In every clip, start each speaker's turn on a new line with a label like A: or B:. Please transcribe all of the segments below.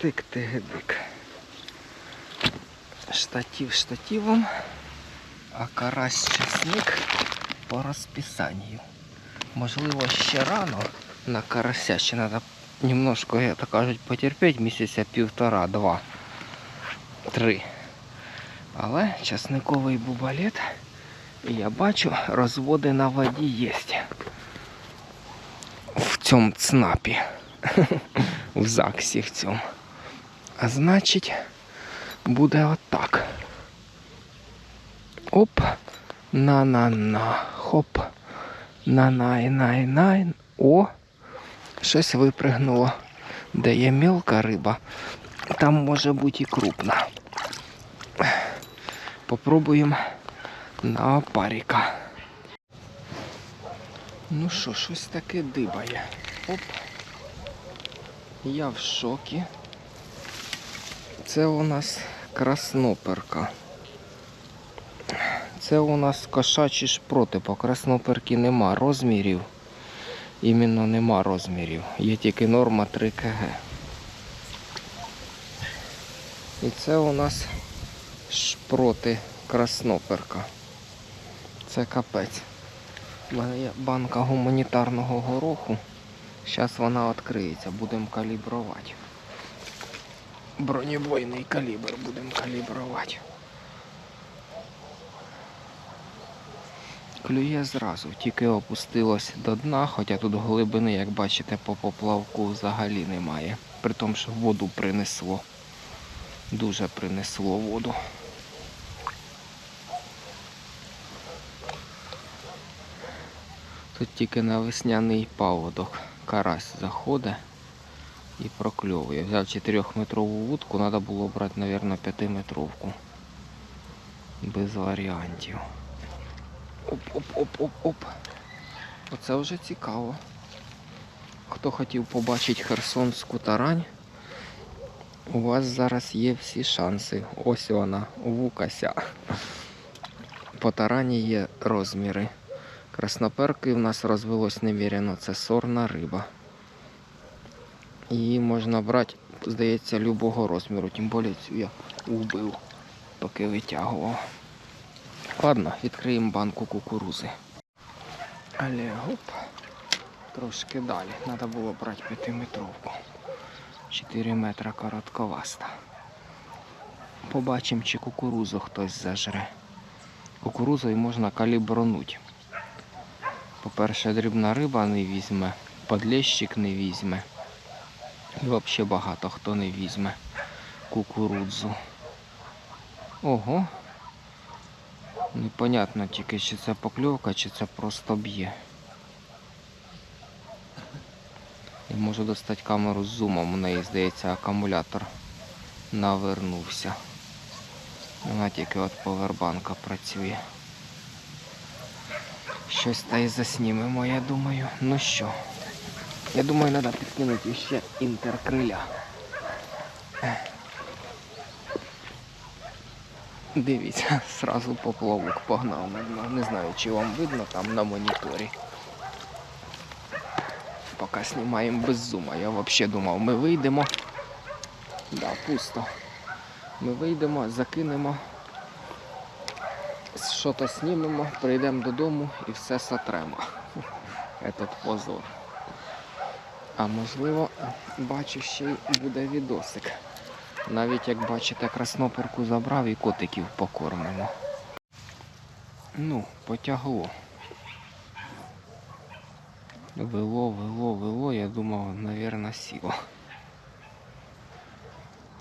A: Тик-тигидик. Штатив штативом, а карась часник по розписанню. Можливо, ще рано на карася ще треба немножко, як то кажуть, потерпіти місяця півтора, два, три. Але часниковий бубалет, я бачу, розводи на воді є. В цьому цнапі. В ЗАГСі в цьому. А значить, буде отак. Оп. На-на-на. Хоп. На-най-най-най. О! Щось випригнуло. Де є мілка риба, там може бути і крупна. Попробуємо на опаріка. Ну що, щось таке дибає. Оп. Я в шокі. Це у нас красноперка. Це у нас кошачі шпроти. По красноперки нема розмірів. Іменно нема розмірів. Є тільки норма 3 кг. І це у нас шпроти красноперка. Це капець. У мене є банка гуманітарного гороху. Зараз вона відкриється, будемо калібрувати. Бронебойний калібр будемо калібрувати. Клює зразу, тільки опустилось до дна, хоча тут глибини, як бачите, по поплавку взагалі немає. При тому, що воду принесло. Дуже принесло воду. Тут тільки на весняний паводок карась заходить і прокльовує. Взяв 4-метрову вудку, треба було брати, мабуть, 5-метровку. Без варіантів. Оп-оп-оп-оп-оп. Оце вже цікаво. Хто хотів побачити Херсонську тарань, у вас зараз є всі шанси. Ось вона, вукася. По тарані є розміри. Красноперки в нас розвелось неміряно, це сорна риба. Її можна брати, здається, любого розміру, тим більше цю я вбив, поки витягував. Ладно, відкриємо банку кукурузи. Але гоп, трошки далі. Треба було брати п'ятиметровку. 4 метра коротковаста. Побачимо, чи кукурузу хтось зажре. Кукурузою можна калібронути. По-перше, дрібна риба не візьме, подлещик не візьме. І взагалі багато хто не візьме кукурудзу. Ого. Непонятно тільки, чи це покльовка, чи це просто б'є. Я можу достати камеру з зумом, у неї, здається, акумулятор навернувся. Вона тільки від повербанка працює. Щось та й заснімемо, я думаю. Ну що, я думаю, треба підкинути ще інтеркриля. Дивіться, сразу поплавок погнав на дно. Не знаю, чи вам видно там на моніторі. Поки знімаємо без зума. Я взагалі думав, ми вийдемо. Да, пусто. Ми вийдемо, закинемо, що-то знімемо, прийдемо додому і все сотремо. Этот позор. А можливо, бачу, ще й буде відосик. Навіть як бачите, красноперку забрав і котиків покормимо. Ну, потягло. Вело, вело, вело, я думав, навірно, сіло.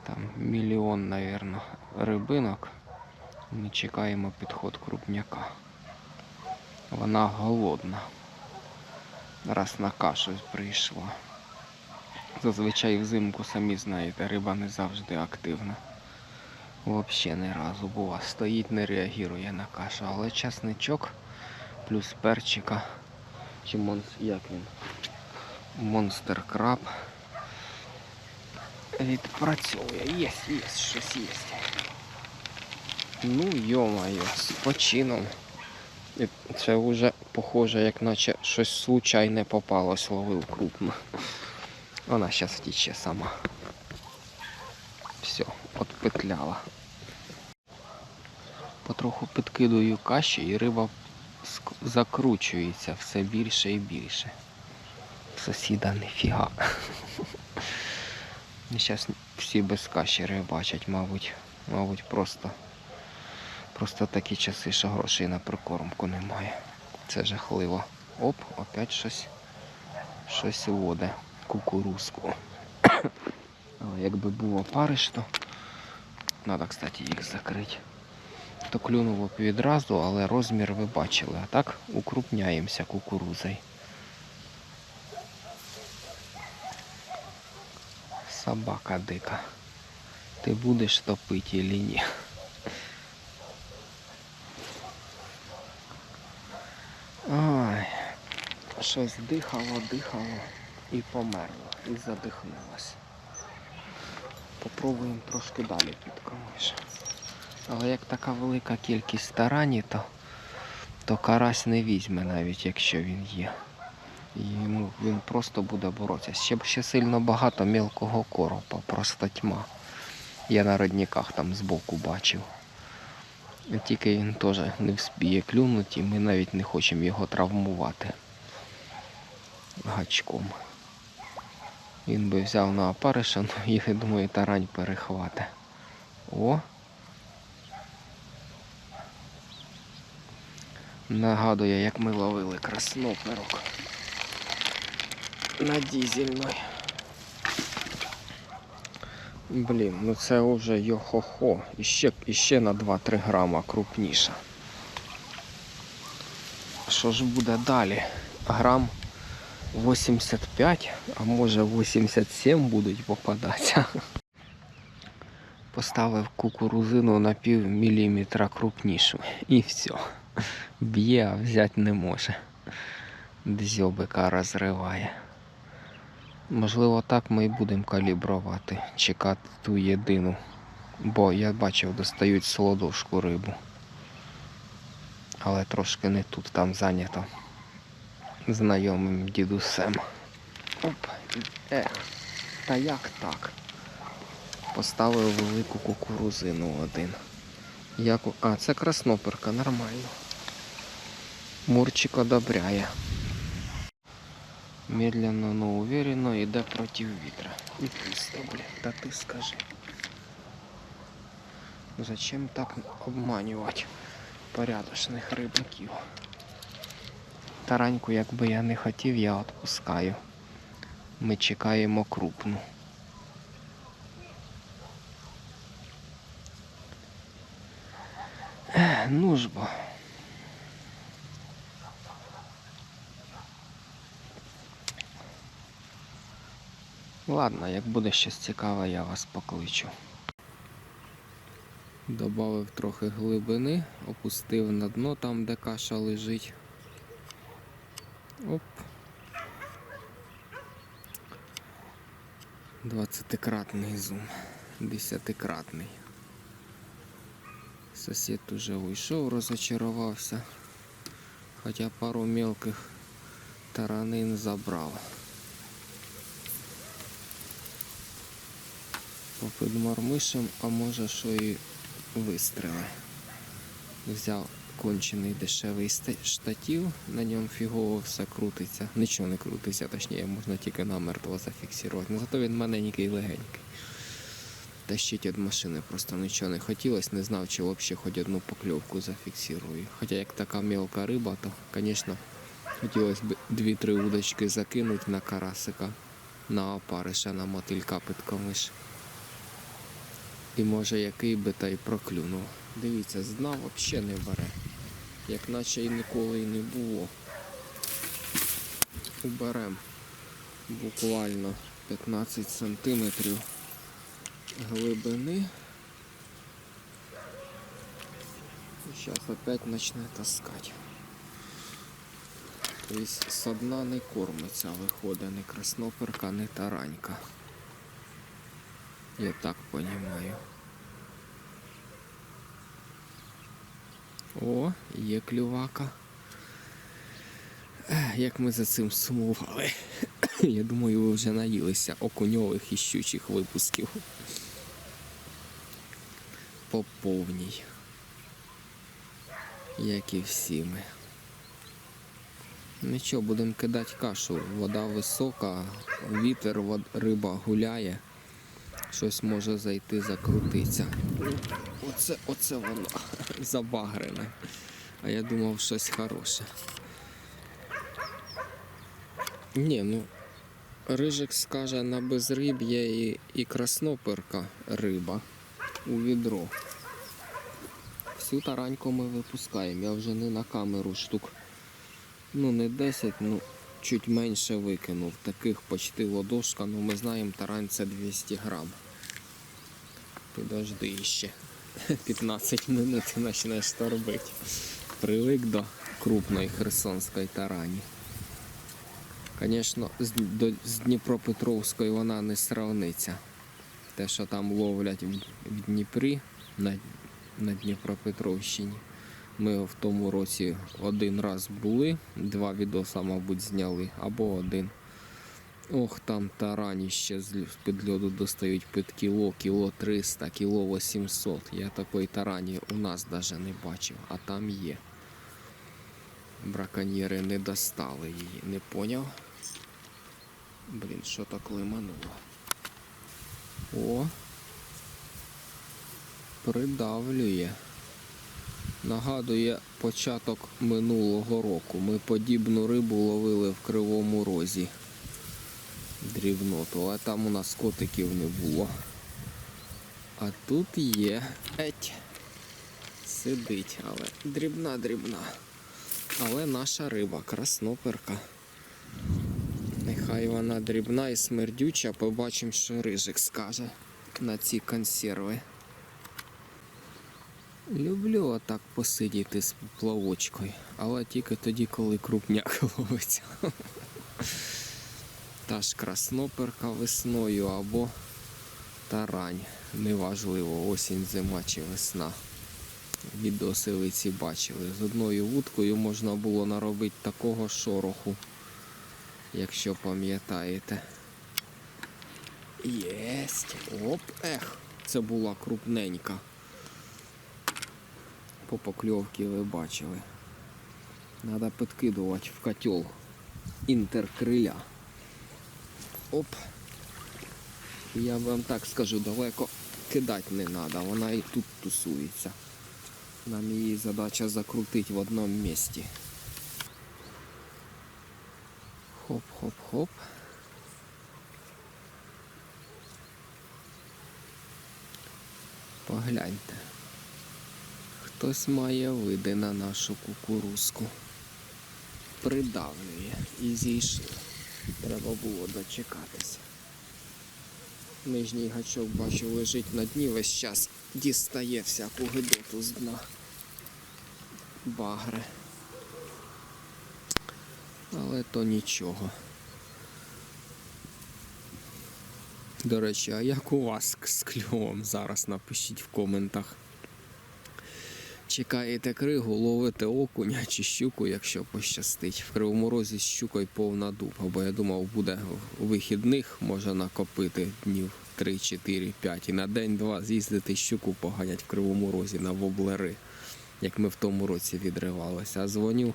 A: Там мільйон, навірно, рибинок. Ми чекаємо підход крупняка. Вона голодна. Раз на кашу прийшла. Зазвичай взимку, самі знаєте, риба не завжди активна. Взагалі не разу бува. Стоїть, не реагує на кашу. Але часничок плюс перчика. Чи монс... як він? Монстер краб. Відпрацьовує. Є, є, щось є. Ну, йо-моє, з почином. Це вже похоже, як наче щось случайне попалось, ловив крупно. Вона зараз втіче сама. Все, отпетляла. Потроху підкидую каші і риба закручується все більше і більше. Сусіда ніфіга. Зараз всі без каші рибачать, мабуть. Мабуть, просто. Просто такі часи, що грошей на прикормку немає. Це жахливо. Оп, опять щось. Щось воде. Кукурузку. Але якби було париш, то треба, кстати, їх закрити. То клюнуло б відразу, але розмір ви бачили. А так укрупняємося кукурузою. Собака дика. Ти будеш топити чи ні? Ой, щось дихало, дихало і померло, і задихнулося. Попробуємо трошки далі підкомиш. Але як така велика кількість тарані, то, то карась не візьме навіть якщо він є. І йому він просто буде боротися. Ще б ще сильно багато мілкого коропа, просто тьма. Я на родниках там збоку бачив. Тільки він теж не вспіє клюнути, і ми навіть не хочемо його травмувати гачком. Він би взяв на опариша, ну і думаю, тарань перехвате. О! Нагадує, як ми ловили красноперок на дізельної. Блін, ну це вже йо-хо-хо. Іще, іще на 2-3 грама крупніша. Що ж буде далі? Грам 85, а може 87 будуть попадатися. Поставив кукурузину на пів міліметра крупнішу. І все. Б'є, а взяти не може. Дзьобика розриває. Можливо, так ми і будемо калібрувати, чекати ту єдину. Бо я бачив, достають солодошку рибу. Але трошки не тут, там зайнято знайомим дідусем. Оп, ех, та як так? Поставив велику кукурузину один. Як... А, це красноперка, нормально. Мурчик одобряє. Медленно, но уверенно йде проти вітра. І пусто, блін, та ти скажи. Зачем так обманювати порядочних рибаків? Тараньку, якби я не хотів, я відпускаю. Ми чекаємо крупну. Ну ж бо. Ладно, як буде щось цікаве, я вас покличу. Добавив трохи глибини, опустив на дно там, де каша лежить. Оп. Двадцятикратний зум. Десятикратний. Сосед уже уйшов, розочарувався. Хоча пару мелких таранин забрав. Попід мармишем, а може що і вистріли. Взяв кончений дешевий штатів, на ньому фігово все крутиться. Нічого не крутиться, точніше, можна тільки намертво зафіксувати. Ну, зато він маленький легенький. Тащить від машини просто нічого не хотілося, не знав, чи взагалі хоч одну покльовку зафіксирую. Хоча як така мелка риба, то, звісно, хотілося б 2-3 удочки закинути на карасика, на опариша, на мотилька під. І може який би та й проклюнув. Дивіться, з взагалі не бере. Як наче і ніколи і не було. Уберем буквально 15 сантиметрів глибини. І зараз опять почне таскати. Тобто з дна не кормиться, виходить не красноперка, не таранька. Я так понимаю. О, є клювака. Як ми за цим сумували. Я думаю, ви вже наїлися окуньових і щучих випусків. по повній. Як і всі ми. Нічого, будемо кидати кашу. Вода висока, вітер, риба гуляє. Щось може зайти, закрутиться. Оце, оце воно забагрене. А я думав щось хороше. Ні, ну Рижик скаже на безриб'я і, і красноперка риба у відро. Всю тараньку ми випускаємо. Я вже не на камеру штук. Ну не 10, ну чуть менше викинув. Таких почти ладошка, ну ми знаємо, тарань це 200 грам. Підожди ще. 15 минут і почнеш торбити. Привик до крупної херсонської тарані. Звісно, з, Дніпропетровською вона не сравниться. Те, що там ловлять в, Дніпрі на Дніпропетровщині. Ми в тому році один раз були, два відоса, мабуть, зняли, або один. Ох, там тарані ще з-під льоду достають під кіло, кіло 300, кіло 800. Я такої тарані у нас навіть не бачив, а там є. Браконьєри не достали її, не поняв. Блін, що так лимануло. О. Придавлює. Нагадує початок минулого року. Ми подібну рибу ловили в Кривому Розі. Дрібноту, але там у нас котиків не було. А тут є. Еть. Сидить, але дрібна, дрібна. Але наша риба, красноперка. Нехай вона дрібна і смердюча, побачимо, що рижик скаже на ці консерви. Люблю отак посидіти з плавочкою, але тільки тоді, коли крупняк ловиться. Та ж красноперка весною або тарань. Неважливо, осінь, зима чи весна. Відоси бачили. З одною вудкою можна було наробити такого шороху, якщо пам'ятаєте. Єсть. Оп, ех, це була крупненька. По покльовці ви бачили. Треба підкидувати в котел інтеркриля. Оп. Я вам так скажу, далеко кидати не треба, вона і тут тусується. Нам її задача закрутити в одному місці. Хоп-хоп-хоп. Погляньте. Хтось має види на нашу кукурузку. Придавлює і зійшли. Треба було дочекатися. Нижній гачок бачу лежить на дні весь час. Дістає всяку гидоту з дна. Багри. Але то нічого. До речі, а як у вас з кльовом зараз напишіть в коментах. Чекаєте кригу, ловите окуня чи щуку, якщо пощастить. В кривому розі з щукою повна дупа, бо я думав, буде вихідних, може накопити днів 3, 4, 5 і на день-два з'їздити щуку поганять в кривому розі на воблери, як ми в тому році відривалися. А дзвоню,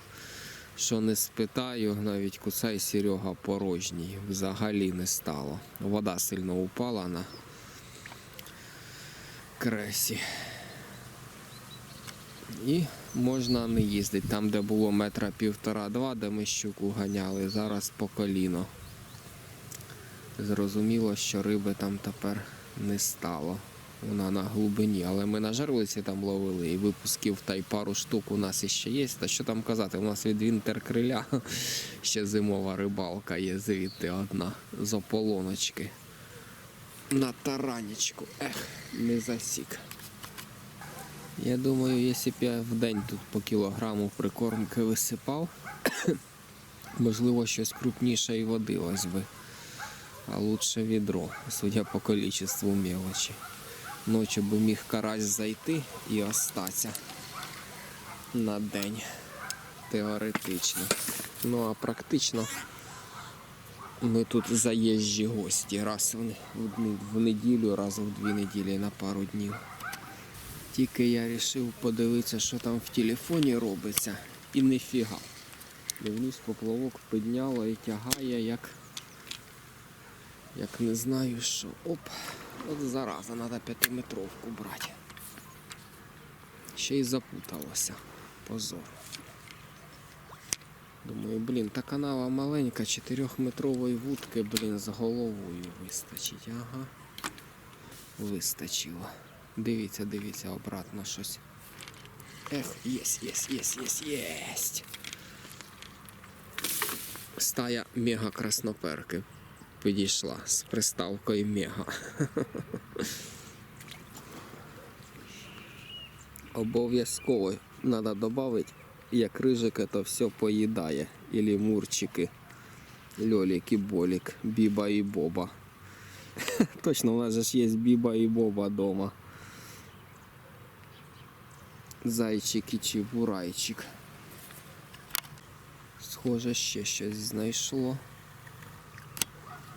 A: що не спитаю, навіть кусай Серега порожній. Взагалі не стало. Вода сильно упала на кресі. І можна не їздити там, де було метра півтора-два, де ми щуку ганяли, зараз по коліно. Зрозуміло, що риби там тепер не стало. Вона на глибині, але ми на жерлиці там ловили і випусків та й пару штук у нас іще є. Та що там казати, у нас від вінтеркриля ще зимова рибалка є звідти одна з ополоночки. На таранечку. Ех, не засік. Я думаю, якщо б я в день тут по кілограму прикормки висипав, можливо, щось крупніше і водилось би. А лучше відро, судя по количеству мелочі. Ночі би міг карась зайти і остатися на день. Теоретично. Ну а практично ми тут заїжджі гості. Раз в, не- в, не- в неділю, раз в дві неділі на пару днів. Тільки я вирішив подивитися, що там в телефоні робиться. І ніфіга. Дивлюсь, поплавок підняло і тягає, як. Як не знаю що. Оп. От зараза, треба п'ятиметровку брати. Ще й запуталося. Позор. Думаю, блін, та канава маленька, 4-метрової вудки, блін, з головою вистачить. Ага. Вистачило. Дивіться, дивіться, обратно щось. Ех, єсть, єсть, єсть, єсть, єсть. Стая мега красноперки підійшла з приставкою мега. Обов'язково треба додати, як рижик це все поїдає. Ілі мурчики. Льолік і болік, біба і боба. Точно, у нас же є біба і боба дома. Зайчик і чебурайчик. Схоже, ще щось знайшло.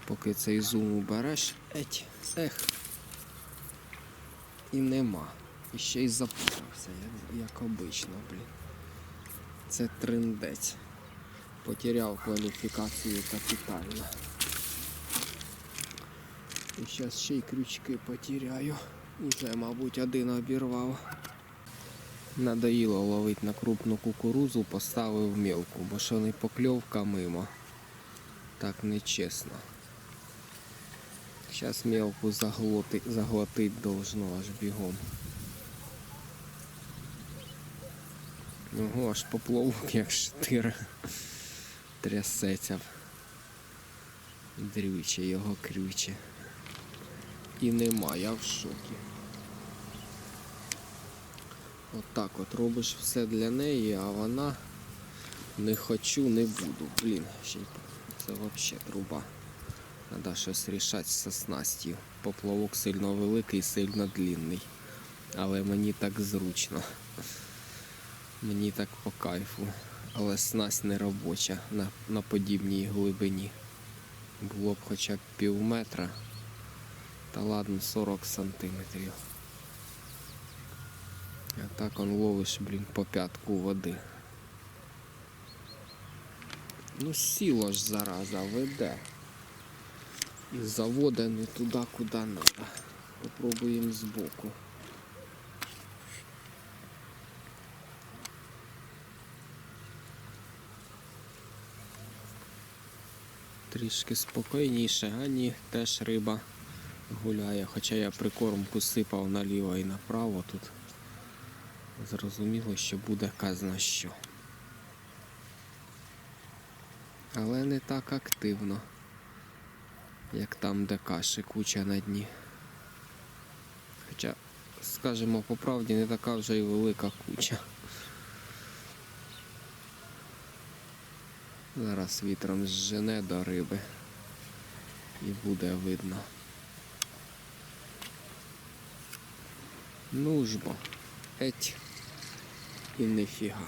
A: Поки цей зум убереш. Еть, ех. І нема. І ще й запутався, як, як обично, блін. Це триндець. Потеряв кваліфікацію капітально. І зараз ще й крючки потеряю. Уже, мабуть, один обірвав. Надоїло ловити на крупну кукурузу, поставив мілку, бо що не покльовка мимо. Так нечесно. Зараз мелку заглотить, заглотить должно аж бігом. Ого, аж поплавок як штир. Трясеться. Дрюче його крюче. І нема, я в шокі. Отак от, робиш все для неї, а вона не хочу, не буду. Блін, це взагалі труба. Треба щось рішати зі снастю. Поплавок сильно великий, сильно длинний. Але мені так зручно. Мені так по кайфу. Але снасть не робоча на, на подібній глибині. Було б хоча б пів метра. Та ладно, 40 сантиметрів. А так он ловиш, блін, по п'ятку води. Ну сіло ж зараза веде. І завода не туди, куди треба. Попробуємо збоку. Трішки спокійніше, а ні, теж риба гуляє. Хоча я прикормку сипав наліво і направо тут. Зрозуміло, що буде казна що. Але не так активно, як там, де каші куча на дні. Хоча, скажімо по правді, не така вже й велика куча. Зараз вітром зжене до риби і буде видно. Ну ж бо, еть і нефіга.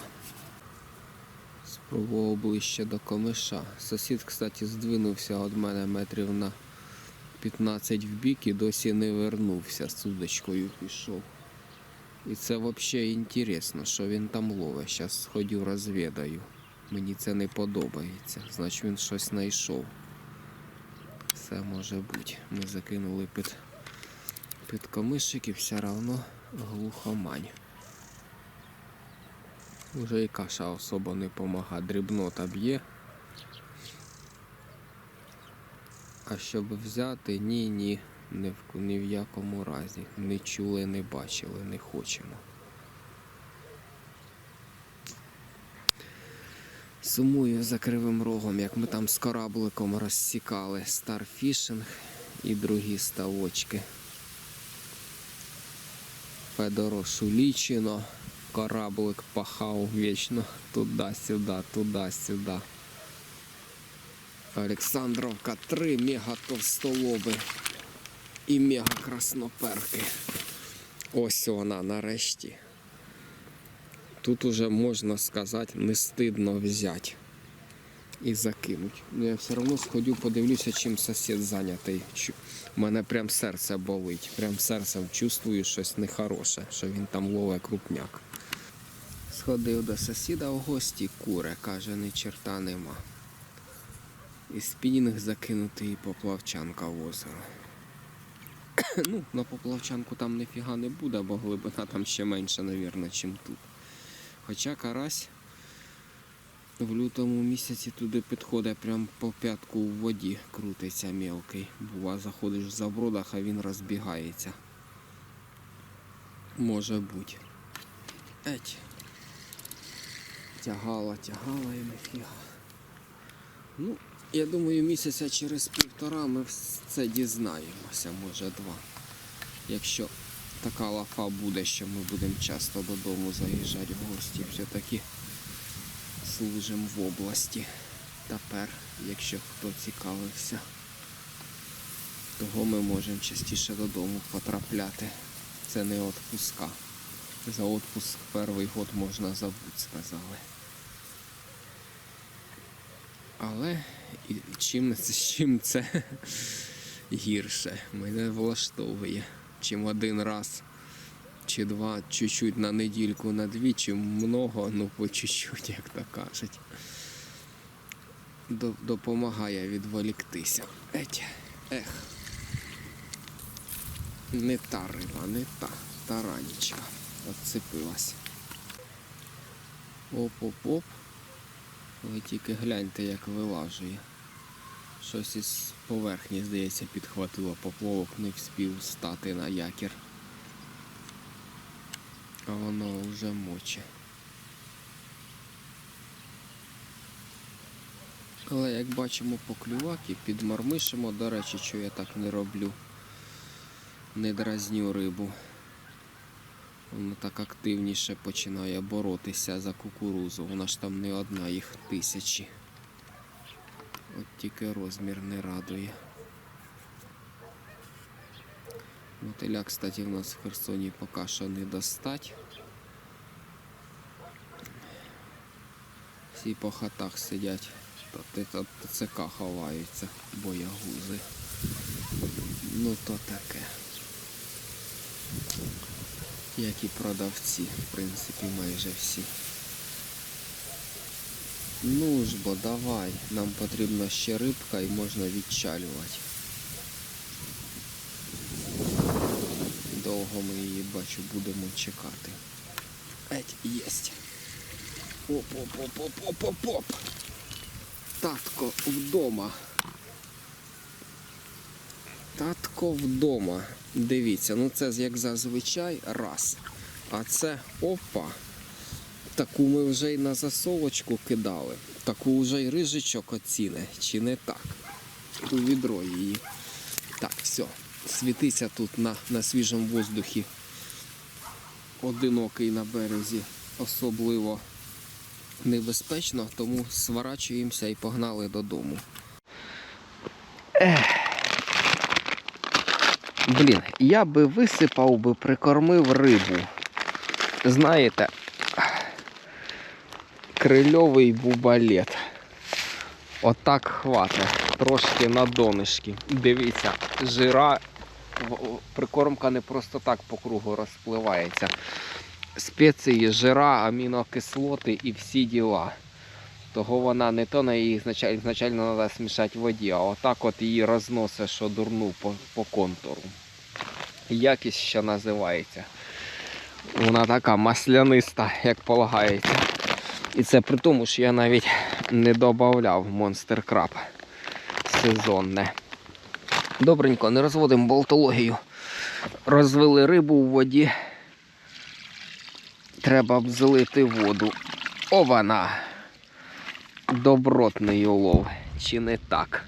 A: Спробував ближче до комиша. Сусід, кстати, здвинувся від мене метрів на 15 в бік і досі не вернувся. З удочкою пішов. І це взагалі інтересно, що він там ловить. Зараз сходю розвідаю. Мені це не подобається. Значить він щось знайшов. Все може бути. Ми закинули під, під комишик і все одно глухомань. Уже і каша особо не помага, дрібнота б'є. А щоб взяти, ні, ні, ні в, ні в якому разі. Не чули, не бачили, не хочемо. Сумую за кривим рогом, як ми там з корабликом розсікали старфішинг і другі ставочки. Федоро Шулічино. Кораблик пахав вічно туди-сюди, туди-сюди. Олександровка 3 мега товстолоби і мега красноперки. Ось вона нарешті. Тут уже можна сказати, не стидно взяти і закинути. Ну, я все одно сходю, подивлюся, чим сусід зайнятий. У мене прям серце болить. Прям серцем чувствую щось нехороше, що він там ловить крупняк. Сходив до сусіда в гості, куре, каже, ні черта нема. І спінінг закинутий поплавчанка в озеро. ну, на поплавчанку там ніфіга не буде, бо глибина там ще менша, навірно, ніж тут. Хоча карась в лютому місяці туди підходить прям по п'ятку в воді крутиться мелкий. Бува, заходиш в забродах, а він розбігається. Може бути. Еть. Тягала, тягала і нафіга. Ну, я думаю, місяця через півтора ми це дізнаємося, може два. Якщо така лафа буде, що ми будемо часто додому заїжджати в гості, все-таки служимо в області. Тепер, якщо хто цікавився, того ми можемо частіше додому потрапляти. Це не отпуска. За отпуск перший год можна забути, сказали. Але і чим, чим це гірше, мене влаштовує. Чим один раз чи два, чуть-чуть на недільку, на дві, чим много, ну по чуть-чуть, як то кажуть. Допомагає відволіктися. Еть, ех. Не та риба, не та, таранічка. Отцепилась. Оп-оп-оп. Ви тільки гляньте, як вилажує. Щось із поверхні, здається, підхватило поплавок, не вспів стати на якір. А воно вже моче. Але як бачимо по клюваки, підмармишимо, до речі, що я так не роблю. Не дразню рибу. Вона так активніше починає боротися за кукурузу. Вона ж там не одна, їх тисячі. От тільки розмір не радує. Мотиля, кстати, в нас в Херсоні поки що не достать. Всі по хатах сидять, та ТЦК ховаються, боягузи. Ну то таке. Як і продавці, в принципі, майже всі. Ну ж бо давай, нам потрібна ще рибка і можна відчалювати. Довго ми її бачу, будемо чекати. Еть, єсть. Оп-оп-оп-оп-оп-оп-оп. Татко вдома. Татко вдома. Дивіться, ну це як зазвичай раз. А це опа. Таку ми вже й на засовочку кидали. Таку вже й рижичок оціни, чи не так? У відро її. Так, все. Світиться тут на, на свіжому воздухі. Одинокий на березі особливо небезпечно, тому сворачуємося і погнали додому. Блін, я би висипав би, прикормив рибу. Знаєте, крильовий бубалет. Отак хватить. Трошки на донышки. Дивіться, жира, прикормка не просто так по кругу розпливається. Спеції, жира, амінокислоти і всі діла. Того вона не то на її ізначально, треба смішати в воді, а отак от її розносить, що дурну по, по контуру. Якість що називається. Вона така масляниста, як полагається. І це при тому, що я навіть не додавав Monster Crab сезонне. Добренько, не розводимо болтологію. Розвели рибу у воді. Треба б злити воду. О, вона! Добротний улов, чи не так?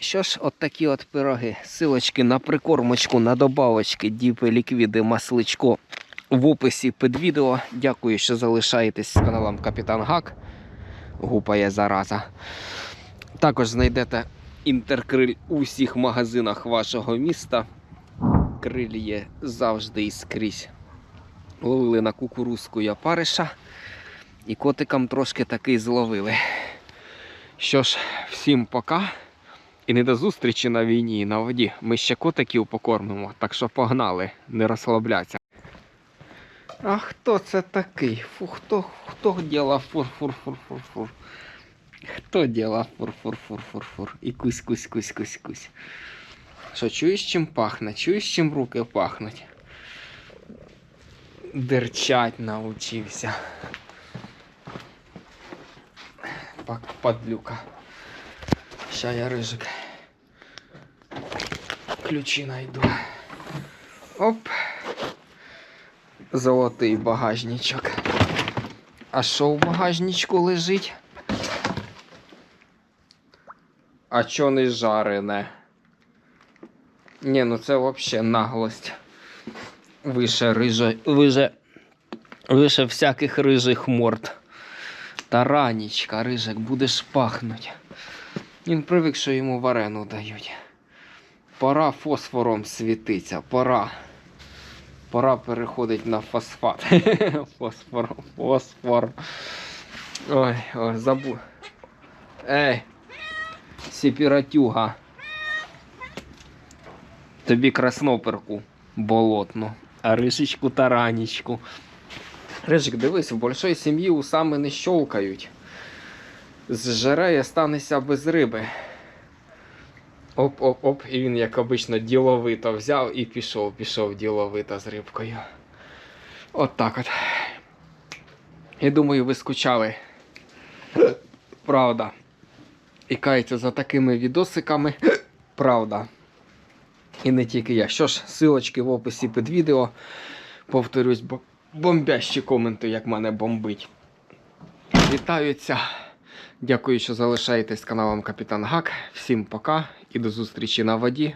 A: Що ж, от такі от пироги. Силочки на прикормочку, на добавочки, діпи, ліквіди, масличко в описі під відео. Дякую, що залишаєтесь з каналом Капітан Гак. Гупає зараза. Також знайдете інтеркриль у всіх магазинах вашого міста. Криль є завжди і скрізь. Ловили на кукурузку япариша. І котикам трошки такий зловили. Що ж, всім пока. І не до зустрічі на війні і на воді. Ми ще котиків покормимо, так що погнали, не розслабляться. А хто це такий? Фу, хто, хто діла фур-фур-фур-фур-фур? Хто діла фур-фур-фур-фур-фур? І кусь-кусь-кусь-кусь-кусь. Що, чуєш, чим пахне? Чуєш, чим руки пахнуть? Дерчать научився. Пак падлюка. Ща я рижик. Ключі найду. Оп. Золотий багажничок. А що в багажничку лежить? А чо не жарене? Ні, ну це взагалі наглость. Вище рижа, вище всяких рижих морд. Таранічка, рижик, будеш пахнуть. Він привик, що йому варену дають. Пора фосфором світиться, пора. Пора переходить на фосфат. Фосфор, фосфор. Ой, ой, забув. Ей, сіпіратюга. Тобі красноперку болотну, а ришечку таранічку. Рижик, дивись, в большої сім'ї усами не щолкають. Зжереє, станеться без риби. Оп-оп-оп, і він, як обично, діловито взяв і пішов, пішов діловито з рибкою. От так от. Я думаю, ви скучали. Правда. І кається за такими відосиками. Правда. І не тільки я. Що ж, силочки в описі під відео. Повторюсь, бо бомбящі коменти, як мене бомбить. Вітаються. Дякую, що залишаєтесь каналом Капітан Гак. Всім пока і до зустрічі на воді.